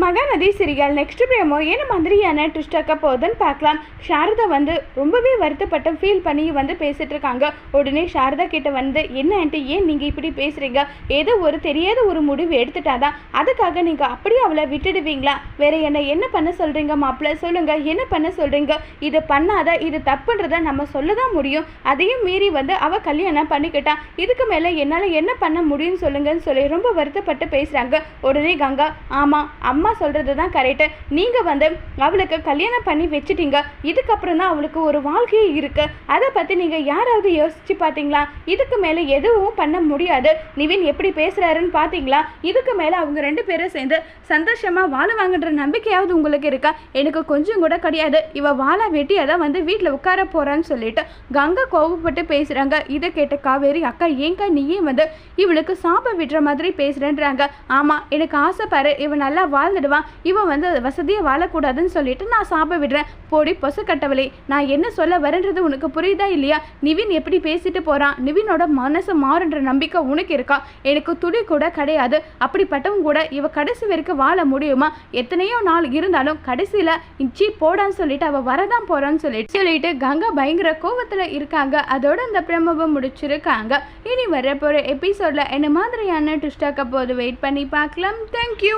Mahanadi சிரிகள் next பிரேமோ என்ன மாதிரியான ட்விஸ்டாக்க போகுதுன்னு பார்க்கலாம். சாரதா வந்து ரொம்பவே வருத்தப்பட்டு ஃபீல் பண்ணி வந்து பேசிட்டு இருக்காங்க. உடனே சாரதா கிட்ட வந்து என்ன ஆண்டி ஏன் நீங்கள் இப்படி பேசுறீங்க? ஏதோ ஒரு தெரியாத ஒரு முடிவு எடுத்துட்டாதான். அதுக்காக நீங்கள் அப்படியே அவளை விட்டுடுவீங்களா? வேற என்ன என்ன பண்ண சொல்றீங்க மாப்பிள்ள? சொல்லுங்க என்ன பண்ண சொல்றீங்க? இது பண்ணாத இது தப்புன்றத நம்ம சொல்ல தான் முடியும். அதையும் மீறி வந்து அவ கல்யாணம் பண்ணிக்கிட்டா. இதுக்கு மேலே என்னால் என்ன பண்ண முடியும்னு சொல்லுங்கன்னு சொல்லி ரொம்ப வருத்தப்பட்டு பேசுகிறாங்க உடனே கங்கா ஆமாம் அம்மா அம்மா சொல்கிறது தான் கரெக்டு நீங்கள் வந்து அவளுக்கு கல்யாணம் பண்ணி வச்சிட்டீங்க. இதுக்கப்புறம் தான் அவளுக்கு ஒரு வாழ்க்கையே இருக்குது அதை பற்றி நீங்கள் யாராவது யோசிச்சு பார்த்தீங்களா? இதுக்கு மேலே எதுவும் பண்ண முடியாது. நிவின் எப்படி பேசுகிறாருன்னு பார்த்தீங்களா? இதுக்கு மேலே அவங்க ரெண்டு பேரும் சேர்ந்து சந்தோஷமாக வாழுவாங்கன்ற நம்பிக்கையாவது உங்களுக்கு இருக்கா? எனக்கு கொஞ்சம் கூட கிடையாது. இவள் வாழ வெட்டி அதான் வந்து வீட்டில் உட்கார போகிறான்னு சொல்லிட்டு கங்கா கோவப்பட்டு பேசுகிறாங்க இதை கேட்ட காவேரி அக்கா ஏங்கா நீயே வந்து இவளுக்கு சாப விடுற மாதிரி பேசுகிறேன்றாங்க ஆமாம் எனக்கு ஆசைப்பாரு இவன் நல்லா வாழ்ந்துடுவான் இவன் வந்து வசதியை வாழக்கூடாதுன்னு சொல்லிட்டு நான் சாப விடுறேன். போடி பொசு கட்டவளே நான் என்ன சொல்ல வரேன்றது உனக்கு புரியுதா இல்லையா? நிவின் எப்படி பேசிட்டு போகிறான் நிவினோட மனசு மாறுன்ற நம்பிக்கை உனக்கு இருக்கா? எனக்கு துளி கூட கிடையாது. அப்படிப்பட்டவங்க கூட இவ கடைசி வரைக்கும் வாழ முடியுமா? எத்தனையோ நாள் இருந்தாலும் கடைசியில் இச்சி போடான்னு சொல்லிட்டு அவள் வரதான் போகிறான்னு சொல்லிட்டு சொல்லிட்டு கங்கா பயங்கர கோவத்தில் இருக்காங்க. அதோட அந்த பிரமவை முடிச்சிருக்காங்க. இனி வர போகிற எபிசோடில் என்ன மாதிரியான ட்விஸ்டாக்க போது வெயிட் பண்ணி பார்க்கலாம். தேங்க்யூ